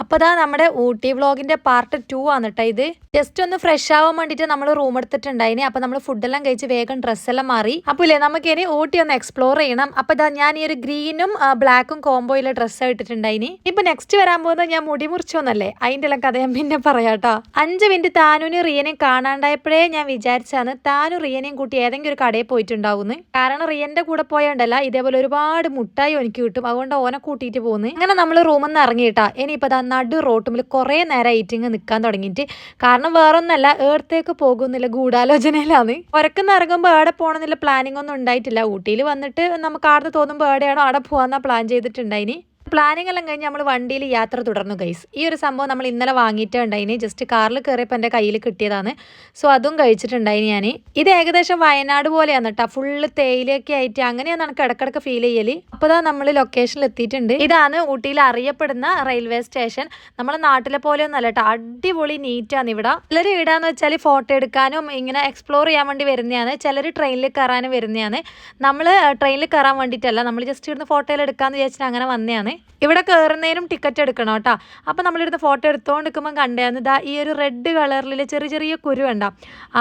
അപ്പോൾ അതാ നമ്മുടെ ഊട്ടി വ്ളോഗിന്റെ പാർട്ട് ടു ആണ് ഇത്. ജസ്റ്റ് ഒന്ന് ഫ്രഷ് ആവാൻ വേണ്ടിയിട്ട് നമ്മൾ റൂം എടുത്തിട്ടുണ്ടായിനി. അപ്പൊ നമ്മൾ ഫുഡെല്ലാം കഴിച്ച് വേഗം ഡ്രസ്സെല്ലാം മാറി. അപ്പോൾ ഇല്ലേ നമുക്ക് ഇനി ഊട്ടി ഒന്ന് എക്സ്പ്ലോർ ചെയ്യണം. അപ്പോൾ ഇതാ ഞാൻ ഈ ഒരു ഗ്രീനും ബ്ലാക്കും കോംബോയിലെ ഡ്രസ്സ് ഇട്ടിട്ടുണ്ടായിനി. ഇപ്പൊ നെക്സ്റ്റ് വരാൻ പോകുന്നത് ഞാൻ മുടി മുറിച്ചോന്നല്ലേ? അതിന്റെ എല്ലാം കഥ ഞാൻ പിന്നെ പറയാട്ടോ. അഞ്ച് മിനിറ്റ് താനൂനും റിയനെയും കാണാണ്ടായപ്പോഴേ ഞാൻ വിചാരിച്ചാണ് താനും റിയനെയും കൂട്ടി ഏതെങ്കിലും ഒരു കടയിൽ പോയിട്ടുണ്ടാവുന്നു. കാരണം റിയന്റെ കൂടെ പോയാണ്ടല്ല ഇതേപോലെ ഒരുപാട് മുട്ടായി എനിക്ക് കിട്ടും. അതുകൊണ്ട് ഓനെ കൂട്ടിയിട്ട് പോകുന്നു അങ്ങനെ നമ്മൾ റൂമിൽ നിന്ന് ഇറങ്ങിയിട്ടാ. ഇനിയിപ്പോൾ നടു റോട്ടുമിൽ കുറേ നേരം ഐറ്റിങ് നിൽക്കാൻ തുടങ്ങിയിട്ട്. കാരണം വേറൊന്നല്ല ഏടത്തേക്ക് പോകുന്നില്ല ഗൂഢാലോചനയിലാണ്. പുറക്കുന്ന് ഇറങ്ങുമ്പോൾ ഏടെ പോകണമെന്നില്ല പ്ലാനിങ് ഒന്നും ഉണ്ടായിട്ടില്ല. ഊട്ടിയിൽ വന്നിട്ട് നമുക്ക് ആടെ തോന്നുമ്പോൾ എവിടെയാണോ അവിടെ പോകാമെന്നാണ് പ്ലാൻ ചെയ്തിട്ടുണ്ടായിനി. പ്ലാനിങ് എല്ലാം കഴിഞ്ഞ് നമ്മൾ വണ്ടിയിൽ യാത്ര തുടർന്നു ഗൈസ് ഈ ഒരു സംഭവം നമ്മൾ ഇന്നലെ വാങ്ങിയിട്ടുണ്ടായിന് ജസ്റ്റ് കാറിൽ കയറിയപ്പോൾ എന്റെ കയ്യിൽ കിട്ടിയതാണ്. സോ അതും കഴിച്ചിട്ടുണ്ടായിന് ഞാൻ ഇത് ഏകദേശം വയനാട് പോലെയാണ് കേട്ടോ ഫുള്ള് തേയിലൊക്കെ ആയിട്ട് അങ്ങനെയാണ് എനിക്ക് ഇടക്കിടക്ക് ഫീൽ ചെയ്യൽ അപ്പോൾ നമ്മൾ ലൊക്കേഷനിൽ എത്തിയിട്ടുണ്ട്. ഇതാണ് ഊട്ടിയിൽ അറിയപ്പെടുന്ന റെയിൽവേ സ്റ്റേഷൻ നമ്മളെ നാട്ടിലെ പോലെ അല്ല കേട്ടോ അടിപൊളി നീറ്റാണ് ഇവിടെ. ചിലർ ഇടാന്ന് വെച്ചാൽ ഫോട്ടോ എടുക്കാനും ഇങ്ങനെ എക്സ്പ്ലോർ ചെയ്യാൻ വേണ്ടി വരുന്നതാണ്. ചിലർ ട്രെയിനിൽ കയറാനും വരുന്നതാണ്. നമ്മൾ ട്രെയിനിൽ കയറാൻ വേണ്ടിയിട്ടല്ല. നമ്മൾ ജസ്റ്റ് ഇവിടുന്ന് ഫോട്ടോയിൽ എടുക്കാമെന്ന് വിചാരിച്ചിട്ട് അങ്ങനെ വന്നതാണ്. ഇവിടെ കയറുന്നതിനും ടിക്കറ്റ് എടുക്കണം കേട്ടോ അപ്പോൾ നമ്മളിരുന്ന് ഫോട്ടോ എടുത്തുകൊണ്ട് നിൽക്കുമ്പോൾ കണ്ടായിരുന്നു ഇതാ ഈ ഒരു റെഡ് കളറിൽ ചെറിയ ചെറിയ കുരു വേണ്ട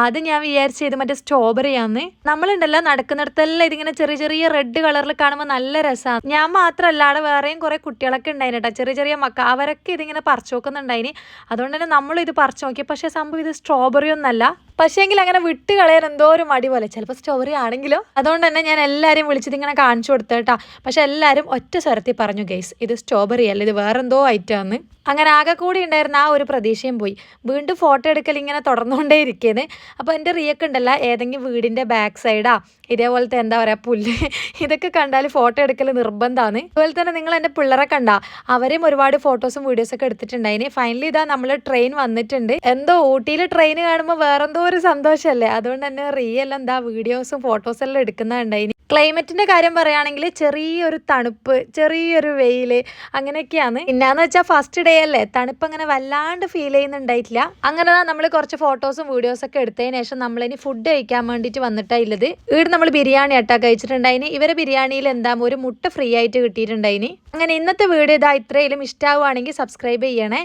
അത് ഞാൻ വിചാരിച്ച് ഇത് മറ്റേ സ്ട്രോബെറി ആന്ന്. നമ്മളുണ്ടല്ലോ നടക്കുന്നിടത്തെല്ലാം ഇതിങ്ങനെ ചെറിയ ചെറിയ റെഡ് കളറിൽ കാണുമ്പോൾ നല്ല രസമാണ് ഞാൻ മാത്രമല്ല വേറെയും കുറേ കുട്ടികളൊക്കെ ഉണ്ടായിന് കേട്ടോ ചെറിയ ചെറിയ മക്ക അവരൊക്കെ ഇതിങ്ങനെ പറിച്ചു നോക്കുന്നുണ്ടായിന് അതുകൊണ്ട് തന്നെ നമ്മളും ഇത് പറിച്ചു നോക്കി. പക്ഷേ സംഭവം ഇത് സ്ട്രോബെറി ഒന്നല്ല. പക്ഷേങ്കിൽ അങ്ങനെ വിട്ട് കളയാൻ എന്തോ ഒരു മടി പോലെ. ചിലപ്പോൾ സ്റ്റോറി ആണെങ്കിലോ അതുകൊണ്ട് തന്നെ ഞാൻ എല്ലാവരെയും വിളിച്ചത് ഇങ്ങനെ കാണിച്ചു കൊടുത്തു കേട്ടോ. പക്ഷെ എല്ലാവരും ഒറ്റ സ്വരത്തിൽ പറഞ്ഞു ഗെയ്സ് ഇത് സ്ട്രോബെറി അല്ല? ഇത് വേറെന്തോ ഐറ്റമാണ് അങ്ങനെ ആകെ കൂടി ഉണ്ടായിരുന്ന ആ ഒരു പ്രതീക്ഷയും പോയി. വീണ്ടും ഫോട്ടോ എടുക്കൽ ഇങ്ങനെ തുടർന്നുകൊണ്ടേ ഇരിക്കുന്നത് അപ്പോൾ എന്റെ റിയൊക്കെ ഉണ്ടല്ല ഏതെങ്കിലും വീടിന്റെ ബാക്ക് സൈഡാ ഇതേപോലത്തെ എന്താ പറയുക പുല്ല്. ഇതൊക്കെ കണ്ടാൽ ഫോട്ടോ എടുക്കൽ നിർബന്ധമാണ് അതുപോലെ തന്നെ നിങ്ങൾ എന്റെ പിള്ളേരെ കണ്ട അവരെയും ഒരുപാട് ഫോട്ടോസും വീഡിയോസൊക്കെ എടുത്തിട്ടുണ്ടായിന്. ഫൈനലി ഇതാ നമ്മൾ ട്രെയിൻ വന്നിട്ടുണ്ട്. എന്തോ ഊട്ടിയിൽ ട്രെയിൻ കാണുമ്പോൾ വേറെന്തോ ഒരു സന്തോഷമല്ലേ അതുകൊണ്ട് തന്നെ റിയൽ എന്താ വീഡിയോസും ഫോട്ടോസും എല്ലാം എടുക്കുന്നുണ്ടായിന് ക്ലൈമറ്റിന്റെ കാര്യം പറയുകയാണെങ്കിൽ ചെറിയൊരു തണുപ്പ് ചെറിയൊരു വെയിൽ അങ്ങനെയൊക്കെയാണ്. പിന്നാന്ന് വെച്ചാൽ ഫസ്റ്റ് ഡേ അല്ലേ? തണുപ്പ് അങ്ങനെ വല്ലാണ്ട് ഫീൽ ചെയ്യുന്നുണ്ടായിട്ടില്ല. അങ്ങനെ നമ്മൾ കുറച്ച് ഫോട്ടോസും വീഡിയോസും ഒക്കെ എടുത്തതിന് ശേഷം നമ്മൾ ഇനി ഫുഡ് കഴിക്കാൻ വേണ്ടിയിട്ട് വന്നിട്ടായില്ലത് ഇവിടെ നമ്മൾ ബിരിയാണി ആട്ടാ കഴിച്ചിട്ടുണ്ടായിന് ഇവരെ ബിരിയാണിയിൽ എന്താ ഒരു മുട്ട ഫ്രീ ആയിട്ട് കിട്ടിയിട്ടുണ്ടായിന് അങ്ങനെ ഇന്നത്തെ വീഡിയോ ഇതാ ഇത്രയും ഇഷ്ടമാവുകയാണെങ്കിൽ സബ്സ്ക്രൈബ് ചെയ്യണേ.